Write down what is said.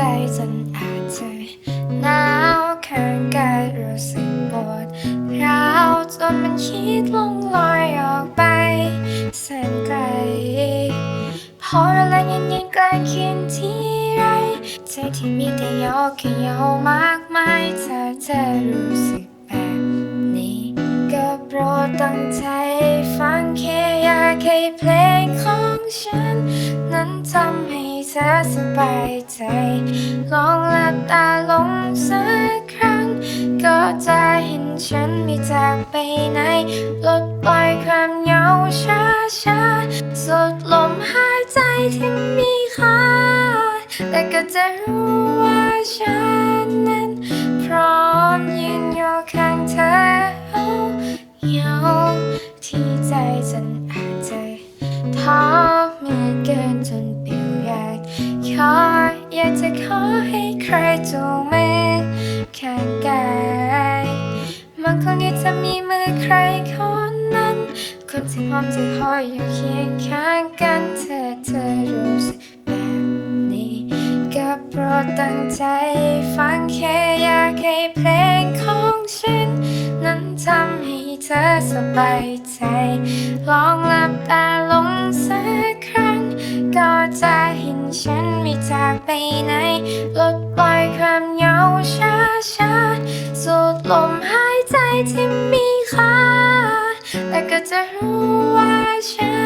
ใจจนอาจจะหนาวข้างกายรู้สึกปวดร้าวจนมันคิดลงลอยออกไปแสนไกลพอเวลาเย็นๆใกล้คียงที่ไรใจที่มีแต่ยอกแค่ยาวมากมายเธอรู้สึกแบบนี้ก็โปรดตั้งใจฟังแค่อยากให้เพลงของฉัน นั้นทำให้ ธอสบายใจ ลองหลับตาลงสักครั้ง ก็จะเห็นฉันไม่จากไปไหน ลดปล่อยความเหงาช้าช้าสุดลมหายใจที่มีค่าแต่ก็จะรู้ว่าฉัน ให้ใครจูงมือข้างกายมันคงดีจะมีมือใครคนนั้น คนที่พร้อมจะคอยอยู่เคียงข้างกันเธอเธอรู้สึกแบบนี้ก็โปรดตั้งใจฟังแค่อยากให้เพลงของฉัน นั้นทำให้เธอสบายใจ ลองหลับตาลงสักครั้งก็จะ ไปไหน ลดปล่อยความเหงาช้าช้าสูดลมหายใจที่มีค่าแต่ก็จะรู้ว่าฉัน